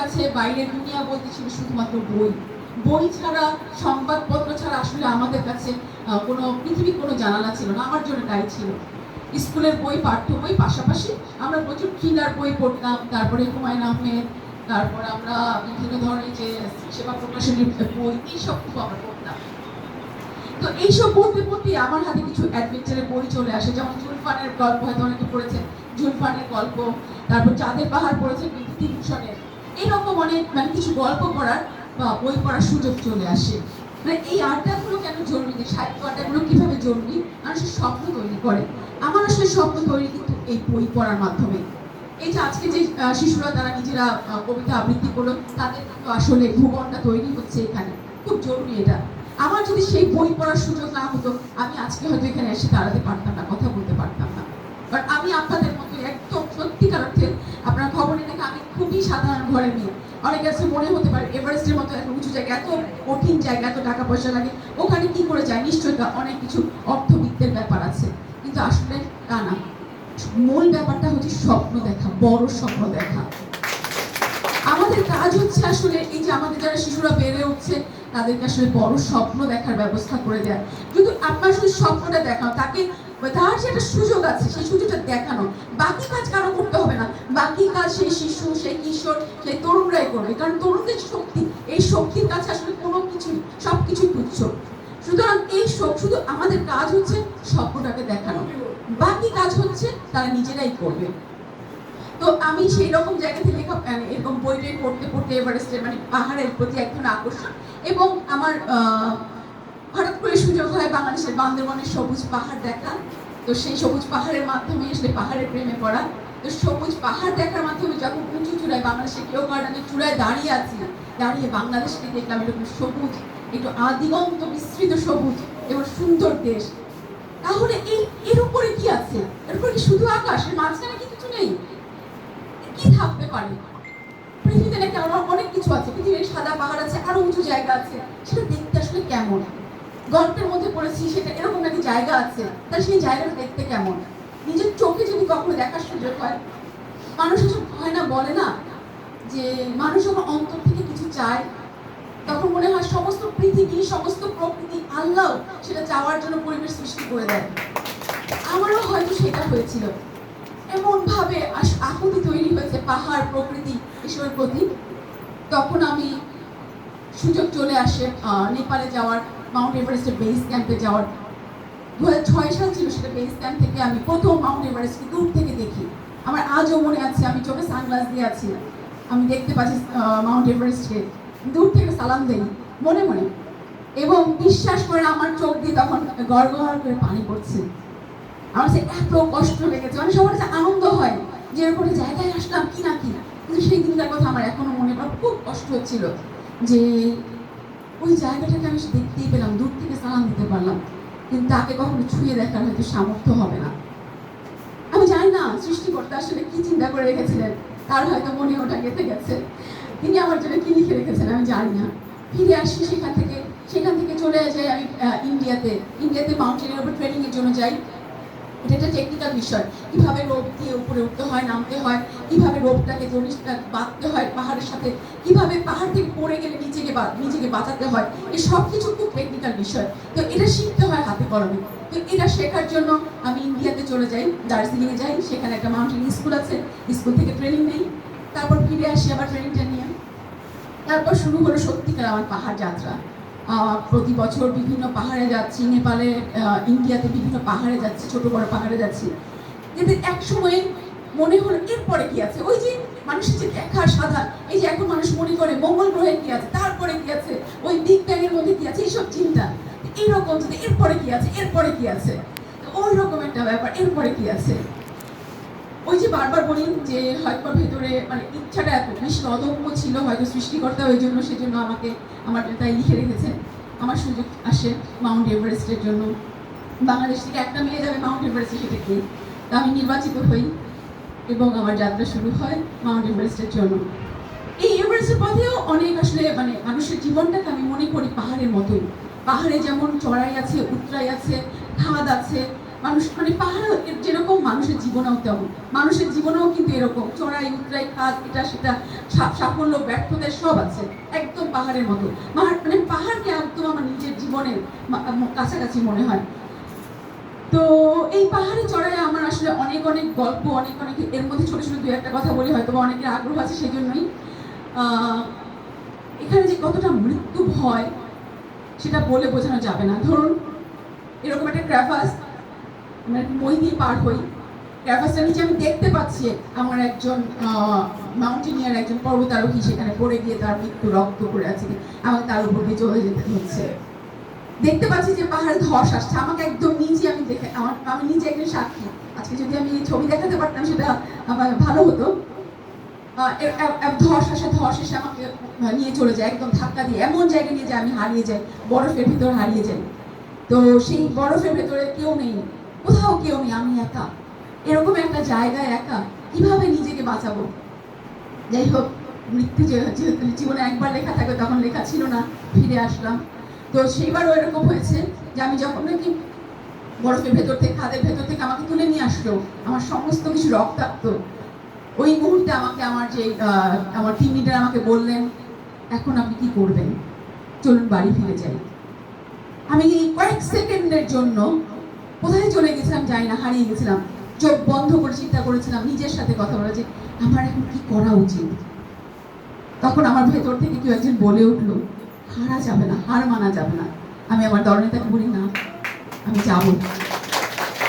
কাছে বাইরের দুনিয়া বলতে ছিল শুধুমাত্র বই। বই ছাড়া, সংবাদপত্র ছাড়া আসলে আমাদের কাছে কোনো, পৃথিবীর কোনো জানালা ছিল না। আমার জন্য তাই ছিল। স্কুলের বই, পাঠ্য বই, পাশাপাশি আমরা প্রচুর থ্রিলার বই পড়তাম, তারপরে হুমায়ুন আহমেদ, তারপর আমরা বিভিন্ন ধরনের যে সেবা প্রকাশনীর বই, এইসব খুব আমরা পড়তাম। তো এইসব পড়তে পড়তে আমার হাতে কিছু অ্যাডভেঞ্চারের বই চলে আসে। যেমন জুলফানের গল্প, হয়তো অনেকে পড়েছেন। জুলফানের গল্প, তারপর চাঁদের পাহাড় পড়েছেন বিভূতিভূষণের। এরকম অনেক মানে কিছু গল্প পড়ার বা বই পড়ার সুযোগ চলে আসে। মানে এই আড্ডাগুলো কেন জরুরি? সাহিত্য আড্ডাগুলো কীভাবে জরুরি? মানুষের স্বপ্ন তৈরি করে। আমার আসলে স্বপ্ন তৈরি কিন্তু এই বই পড়ার মাধ্যমে। এই যে আজকে যে শিশুরা তারা নিজেরা কবিতা আবৃত্তি করল, তাদের কিন্তু আসলে ভুবনটা তৈরি হচ্ছে এখানে। খুব জরুরি এটা। আমার যদি সেই বই পড়ার সুযোগ না হতো, আমি আজকে হয়তো এখানে এসে দাঁড়াতে পারতাম না, কথা বলতে পারতাম না। বাট আমি আপনাদের মতো একদম সত্যিকার অর্থে আপনারা খবরে খুবই সাধারণ ঘরে মেয়ে অনেক কাছে মনে হতে পারে এভারেস্টের মতো এত উঁচু জায়গা, এত কঠিন জায়গা, এত টাকা পয়সা লাগে। ওখানে কি করে যায়? নিশ্চয়ই অনেক কিছু অর্থবিত্তের ব্যাপার আছে। কিন্তু আসলে তা না। মূল ব্যাপারটা হচ্ছে স্বপ্ন দেখা, বড় স্বপ্ন দেখা। আমাদের কাজ হচ্ছে আসলে এই যে আমাদের যারা শিশুরা বেড়ে উঠছে, তাদেরকে আসলে বড় স্বপ্ন দেখার ব্যবস্থা করে দেয়। কিন্তু আপনার শুধু স্বপ্নটা দেখানো তাকে, তার যে একটা সুযোগ আছে, সেই সুযোগটা দেখানো। বাকি কাজ সেই শিশু, সেই কিশোর, সেই তরুণরাই করবে। কারণ তরুণদের শক্তি, এই শক্তির কাছে আসলে কোনো কিছুই সব কিছুই তুচ্ছ। সুতরাং এই শোক শুধু আমাদের কাজ হচ্ছে স্বপ্নটাকে দেখানো। বাকি কাজ হচ্ছে তারা নিজেরাই করবে। তো আমি সেই রকম জায়গা থেকে লেখা মানে এরকম বই টই পড়তে পড়তে এভারেস্টের মানে পাহাড়ের প্রতি এক ধরনের আকর্ষণ। এবং আমার হঠাৎ করে সুযোগ হয় বাংলাদেশের বান্দরবনের সবুজ পাহাড় দেখা। তো সেই সবুজ পাহাড়ের মাধ্যমে আসলে পাহাড়ের প্রেমে পড়া। সবুজ পাহাড় দেখার মাধ্যমে যখন উঁচু চূড়ায় বাংলাদেশের কেউ গার্ডেনের চূড়ায় দাঁড়িয়ে আছি, দাঁড়িয়ে বাংলাদেশকে দেখলাম এরকম সবুজ, একটু আদিগন্ত বিস্তৃত সবুজ এবং সুন্দর দেশ। তাহলে এই, এর উপরে কি আছে? এর উপরে কি শুধু আকাশ? এর মাঝখানে কি কিছু নেই? কি থাকতে পারে? পৃথিবীতে নাকি আরও অনেক কিছু আছে। পৃথিবীর সাদা পাহাড় আছে, আরও উঁচু জায়গা আছে। সেটা দেখতে আসলে কেমন? গল্পের মধ্যে পড়েছি, সেটা এরকম নাকি জায়গা আছে? তাহলে সেই জায়গাটা দেখতে কেমন? নিজের চোখে যদি কখনো দেখার সুযোগ হয়, মানুষ এসব হয় না, বলে না যে মানুষ যখন অন্তর থেকে কিছু চায়, তখন মনে হয় সমস্ত পৃথিবী, সমস্ত প্রকৃতি আল্লাহ সেটা চাওয়ার জন্য পরিবেশ সৃষ্টি করে দেয়। আমারও হয়তো সেটা হয়েছিল। এমন ভাবে আস- আকুতি তৈরি হয়েছে পাহাড়, প্রকৃতি এসবের প্রতি। তখন আমি সুযোগ চলে আসে নেপালে যাওয়ার, মাউন্ট এভারেস্টের বেস ক্যাম্পে যাওয়ার। দু ছয় সাল ছিল সেটা বেস থেকে আমি প্রথম মাউন্ট এভারেস্টকে দূর থেকে দেখি। আমার আজও মনে আছে, আমি চোখে সানগ্লাস দিয়ে আছি। আমি দেখতে পাচ্ছি মাউন্ট এভারেস্টকে দূর থেকে সালাম দেই, মনে মনে। এবং বিশ্বাস করে আমার চোখ দিয়ে তখন গড় গড় করে পানি পড়ছে। আমার সে এত কষ্ট লেগেছে মানে সবার কাছে আনন্দ হয় যে এরকম জায়গায় আসলাম কি না কি না। কিন্তু সেই দিনটার কথা আমার এখনও মনে পড়ে, খুব কষ্ট হচ্ছিল যে ওই জায়গাটাকে আমি দেখতেই পেলাম, দূর থেকে সালাম দিতে পারলাম। কিন্তু তাকে কখনো ছুঁয়ে দেখার হয়তো সামর্থ্য হবে না। আমি জানি না সৃষ্টিকর্তা আসলে কি চিন্তা করে রেখেছিলেন, তার হয়তো মনে ওটা গেঁথে গেছে। তিনি আমার জন্য কি লিখে রেখেছেন আমি জানি না। ফিরে আসি সেখান থেকে সেখান থেকে চলে যাই আমি ইন্ডিয়াতে। ইন্ডিয়াতে মাউন্টেনের উপর ট্রেনিংয়ের জন্য যাই। এটা একটা টেকনিক্যাল বিষয়। কীভাবে রোপ দিয়ে উপরে উঠতে হয়, নামতে হয়, কীভাবে রোপটাকে জনিসটা বাঁধতে হয় পাহাড়ের সাথে, কীভাবে পাহাড় থেকে পড়ে গেলে নিচেকে বা- নিজেকে বাঁচাতে হয় এই সব কিছু খুব টেকনিক্যাল বিষয়। তো এটা শিখতে হয় হাতে কলমে। তো এটা শেখার জন্য আমি ইন্ডিয়াতে চলে যাই, দার্জিলিংয়ে যাই, সেখানে একটা মাউন্টেন স্কুল আছে স্কুল থেকে ট্রেনিং নেই। তারপর ফিরে আসি আবার ট্রেনিংটা নিয়ে। তারপর শুরু হলো সত্যিকার আমার পাহাড় যাত্রা। প্রতি বছর বিভিন্ন পাহাড়ে যাচ্ছি, নেপালে ইন্ডিয়াতে বিভিন্ন পাহাড়ে যাচ্ছি, ছোট বড় পাহাড়ে যাচ্ছি। কিন্তু এক সময়ে মনে হলো, এরপরে কি আছে? ওই যে মানুষের যে দেখা সাধা, এই যে এখন মানুষ মনে করে মঙ্গল গ্রহে কি আছে, তারপরে কি আছে? ওই বিগ ব্যাং এর মধ্যে কি আছে? এইসব চিন্তা। এইরকম যদি এরপরে কি আছে, এরপরে কি আছে? ওই রকম একটা ব্যাপার, এরপরে কি আছে? ওই যে বারবার বলি যে হয়তো ভেতরে মানে ইচ্ছাটা এত বেশি অদম্য ছিল হয়তো সৃষ্টিকর্তা ওই জন্য, সেজন্য আমাকে আমার তাই লিখে রেখেছে। আমার সুযোগ আসে মাউন্ট এভারেস্টের জন্য। বাংলাদেশ থেকে একটা মেয়ে যাবে মাউন্ট এভারেস্টে সেটা কে? তা আমি নির্বাচিত হই এবং আমার যাত্রা শুরু হয় মাউন্ট এভারেস্টের জন্য। এই এভারেস্টের পথেও অনেক আসলে মানে মানুষের জীবনটাকে আমি মনে করি পাহাড়ের মতোই। পাহাড়ে যেমন চড়াই আছে, উতরাই আছে, খাদ আছে মানুষ মানে পাহাড় যেরকম মানুষের জীবনেও তেমন। মানুষের জীবনেও কিন্তু এরকম। চড়াই, উতরাই কাজ এটা, সেটা সাফল্য, ব্যর্থতা সব আছে। একদম পাহাড়ের মতো। মানে পাহাড়কে একদম আমার নিজের জীবনের কাছাকাছি মনে হয়। তো এই পাহাড়ে চড়াই আমার আসলে অনেক অনেক গল্প, অনেক অনেক, এর মধ্যে ছোট ছোট দু একটা কথা বলি হয়তো বা অনেকের আগ্রহ আছে সেই জন্যই এখানে যে কতটা মৃত্যু ভয়, সেটা বলে বোঝানো যাবে না। ধরুন, এরকম একটা ক্র্যাফাস মই দিয়ে পার হই। ক্র্যাফাসটার নিচে আমি দেখতে পাচ্ছি আমার একজন মাউন্টেনিয়ার একজন পর্বতারোহী সেখানে পড়ে গিয়ে তার মৃত্যু রক্ত করে আছে আমাকে তার উপর দিয়ে চলে যেতে হচ্ছে। দেখতে পাচ্ছি যে পাহাড়ে ধস আসছে। আমাকে একদম নিজে আমি দেখে, আমার, আমি নিজে একজন সাক্ষী। আজকে যদি আমি ছবি দেখাতে পারতাম, সেটা আমার ভালো হতো। ধস আসে, ধস এসে আমাকে নিয়ে চলে যায়, একদম ধাক্কা দিয়ে। এমন জায়গায় নিয়ে যায়, আমি হারিয়ে যাই, বরফের ভিতর হারিয়ে যাই। তো সেই বরফের ভেতরে কেউ নেই। কোথাও কেউ নেই, আমি একা। এরকম একটা জায়গায় একা, কীভাবে নিজেকে বাঁচাবো? যাই হোক, মৃত্যু যেহেতু জীবনে একবার লেখা থাকে তখন লেখা ছিল না, ফিরে আসলাম। তো সেইবারও এরকম হয়েছে যে আমি যখন নাকি বরফের ভেতর থেকে, খাদের ভেতর থেকে আমাকে তুলে নিয়ে আসলো, আমার সমস্ত কিছু রক্তাক্ত, ওই মুহূর্তে আমাকে আমার যে আমার টিম লিডার আমাকে বললেন, এখন আপনি কি করবেন? চলুন বাড়ি ফিরে যাই। আমি কয়েক সেকেন্ডের জন্য কোথায় চলে গেছিলাম জানি না, হারিয়ে গেছিলাম। চোখ বন্ধ করে চিন্তা করেছিলাম, নিজের সাথে কথা বলা যে আমার এখন কি করা উচিত? তখন আমার ভেতর থেকে কেউ একজন বলে উঠল, হারা যাবে না, হার মানা যাবে না। আমি আমার দলনেতাকে বলি, না, আমি যাব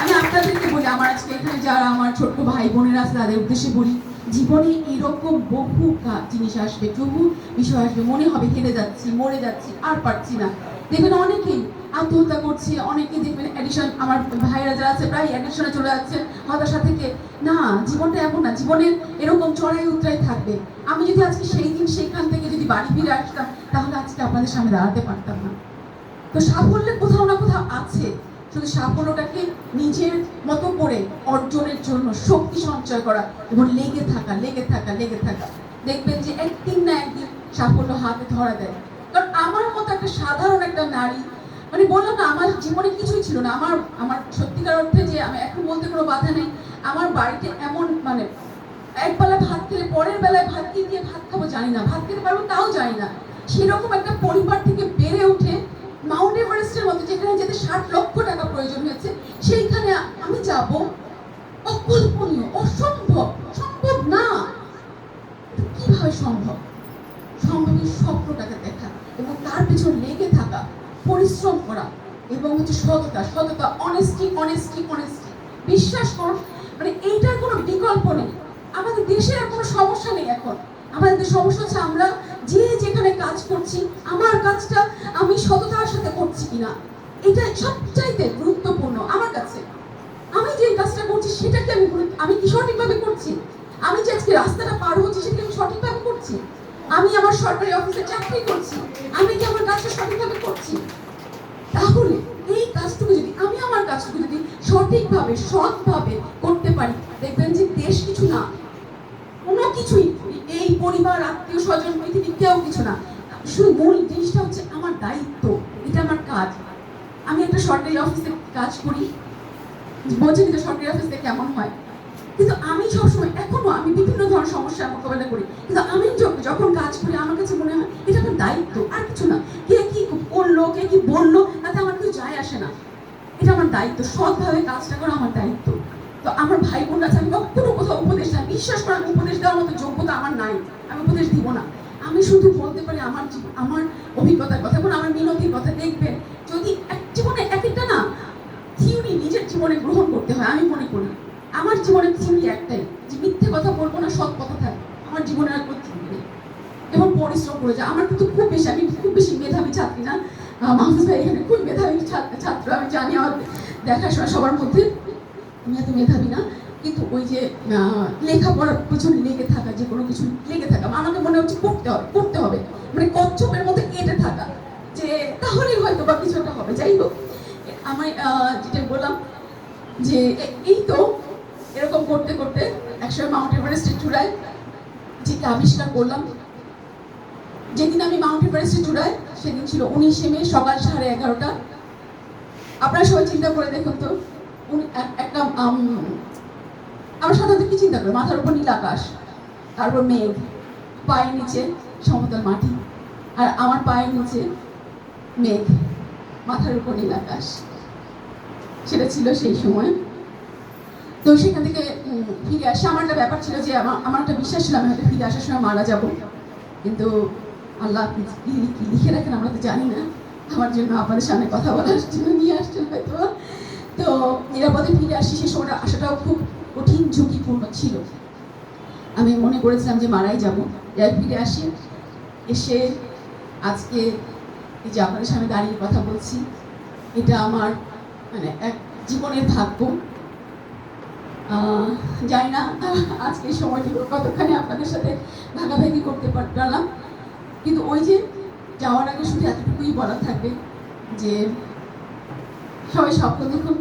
আমি আপনাদেরকে বলি, আমার আজকে এখানে যারা আমার ছোট্ট ভাই বোনেরা আছে, তাদের উদ্দেশ্যে বলি, জীবনে এরকম বহু জিনিস আসবে বহু বিষয় আসবে, মনে হবে হেরে যাচ্ছি, মরে যাচ্ছি, আর পারছি না। দেখবেন অনেকেই আত্মহত্যা করছে, অনেকেই দেখবেন অ্যাডিশন আমার ভাইরা যারা আছে প্রায় অ্যাডিশনে চলে যাচ্ছে, হতাশা থেকে। না, জীবনটা এমন না জীবনের এরকম চড়াই উতরাই থাকবে। আমি যদি আজকে সেই দিন সেইখান থেকে যদি বাড়ি ফিরে আসতাম, তাহলে আজকে আপনাদের সামনে দাঁড়াতে পারতাম না। তো সাফল্য কোথাও না কোথাও আছে, শুধু সাফল্যটাকে নিজের মতো করে অর্জনের জন্য শক্তি সঞ্চয় করা এবং লেগে থাকা লেগে থাকা লেগে থাকা। দেখবেন যে একদিন না একদিন সাফল্য হাতে ধরা দেয়। কারণ আমার মতো একটা সাধারণ একটা নারী মানে বললাম না, আমার জীবনে কিছুই ছিল না। আমার আমার সত্যিকার অর্থে যে আমি এখন বলতে কোনো বাধা নেই, আমার বাড়িতে এমন মানে একবেলা ভাত খেলে পরের বেলায় ভাত কি দিয়ে ভাত খাব জানি না। ভাত খেতে পারব তাও জানি না। সেরকম একটা পরিবার থেকে বেড়ে উঠে মাউন্ট এভারেস্টের মতো যেখানে যেতে ষাট লক্ষ টাকা প্রয়োজন হয়েছে, সেইখানে আমি যাব। এবং হচ্ছে সততা সততা অনেস্টি অনেস্টি অনেস্টি বিশ্বাস করুন মানে এইটার কোনো বিকল্প নেই। আমাদের দেশের আর কোনো সমস্যা নেই এখন। আমাদের সমস্যা হচ্ছে আমরা যে যেখানে কাজ করছি, আমার কাজটা আমি সততার সাথে করছি কিনা, এটা সবচাইতে গুরুত্বপূর্ণ আমার কাছে। আমি যে কাজটা করছি, সেটাকে আমি আমি কি সঠিকভাবে করছি? আমি যে আজকে রাস্তাটা পার হচ্ছি সেটা আমি সঠিকভাবে করছি? আমি আমার সরকারি অফিসে চাকরি করছি, আমি কি আমার কাজটা সঠিকভাবে করছি? কাজটুকু যদি আমি আমার কাজটুকু যদি সঠিকভাবে, সৎভাবে করতে পারি, দেখবেন যে দেশ কিছু না, কোনো কিছুই এই পরিবার, আত্মীয় স্বজন পৃথিবী কেউ কিছু না। শুধু মূল জিনিসটা হচ্ছে আমার দায়িত্ব, এটা আমার কাজ। আমি একটা সরকারি অফিসে কাজ করি। বোঝেনি তো সরকারি অফিসে কেমন হয়? কিন্তু আমি সবসময় এখনও আমি বিভিন্ন ধরনের সমস্যার মোকাবেলা করি। কিন্তু আমি যখন কাজ করি, আমার কাছে মনে হয় এটা আমার দায়িত্ব, আর কিছু না। কে কি করল, কে কি বলল, তাতে আমার কিছু যায় আসে না। এটা আমার দায়িত্ব, সৎভাবে কাজটা করা আমার দায়িত্ব। তো আমার ভাই বোন আছে, আমি কখনো কোথাও উপদেশ দেয়, বিশ্বাস করে আমি উপদেশ দেওয়ার মতো যোগ্যতা আমার নাই। আমি উপদেশ দিব না। আমি শুধু বলতে পারি আমার আমার অভিজ্ঞতার কথা, এবং আমার মিনতির কথা দেখবেন। যদি এক জীবনে এক একটা না, থিওরি নিজের জীবনে গ্রহণ করতে হয়, আমি মনে করি। আমার জীবনের থিওরি একটাই, যে মিথ্যে কথা বলব না, সৎ কথা থাকবে। আমার জীবনের আর কোনো নেই। এবং পরিশ্রম করে যায় আমার কিন্তু খুব বেশি, আমি খুব বেশি মেধাবী ছাত্রী না। মাহফুজ ভাই এখানে খুব মেধাবী ছাত্র আমি জানি আমার দেখাশোনা সবার মধ্যে। আমি এত মেধাবী না, কিন্তু ওই যে লেখাপড়ার পিছনে লেগে থাকা, যে কোনো কিছু লেগে থাকা, আমাকে মনে হচ্ছে করতে হবে করতে হবে। মানে কচ্ছপের মধ্যে কেটে থাকা, যে তাহলেই হয়তো বা কিছু একটা হবে। যাই হোক আমি যেটা বললাম যে এই তো এরকম করতে করতে একসময় মাউন্ট এভারেস্টের চূড়ায় যেটা আবিষ্কার করলাম। যেদিন আমি মাউন্ট এভারেস্টে চূড়ায় সেদিন ছিল উনিশে মে সকাল সাড়ে এগারোটা। আপনারা সবাই চিন্তা করে দেখুন তো একটা আম, আমরা সাধারণত কি চিন্তা করি? মাথার উপর নীল আকাশ তারপর মেঘ পায়ের নিচে সমতল মাটি আর আমার পায়ের নিচে মেঘ মাথার উপর নীল আকাশ। সেটা ছিল সেই সময়। তো সেখান থেকে ফিরে আসে। আমার একটা ব্যাপার ছিল যে আমার একটা বিশ্বাস ছিল, আমি হয়তো ফিরে আসার সময় মারা যাব। কিন্তু আল্লাহ কি কি- লিখে রাখেন আমরা তো জানি না। আমার জন্য আপনাদের সামনে কথা বলার জন্য নিয়ে আসছেন হয়তো। তো নিরাপদে ফিরে আসি, সে সময়টা আসাটাও খুব কঠিন, ঝুঁকিপূর্ণ ছিল। আমি মনে করেছিলাম যে মারাই যাব। যাই ফিরে আসি, এসে আজকে এই যে আপনাদের সামনে দাঁড়িয়ে কথা বলছি, এটা আমার মানে এক জীবনের ভাগ্য। জানি না, আজকে সময়টুকু কতখানি আপনাদের সাথে ভাগাভাগি করতে পারলাম। কিন্তু ওই যে যাওয়ার আগে শুধু এতটুকুই বলা থাকবে যে, সবাই স্বপ্ন দেখুন,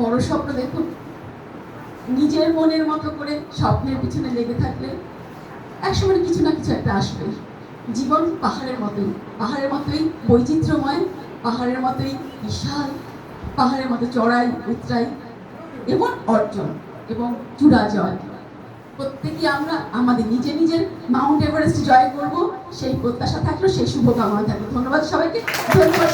বড় স্বপ্ন দেখুন। নিজের মনের মতো করে স্বপ্নের পিছনে লেগে থাকলে একসময় কিছু না কিছু একটা আসবে জীবন পাহাড়ের মতোই পাহাড়ের মতোই বৈচিত্র্যময়, পাহাড়ের মতোই বিশাল, পাহাড়ের মতো চড়াই, উতরাই এবং অর্জন। এবং চূড়া জয়। প্রত্যেকে আমরা আমাদের নিজে নিজের মাউন্ট এভারেস্ট জয় করব। সেই প্রত্যাশা থাকল, সেই শুভকামনা থাকল। ধন্যবাদ সবাইকে। ধন্যবাদ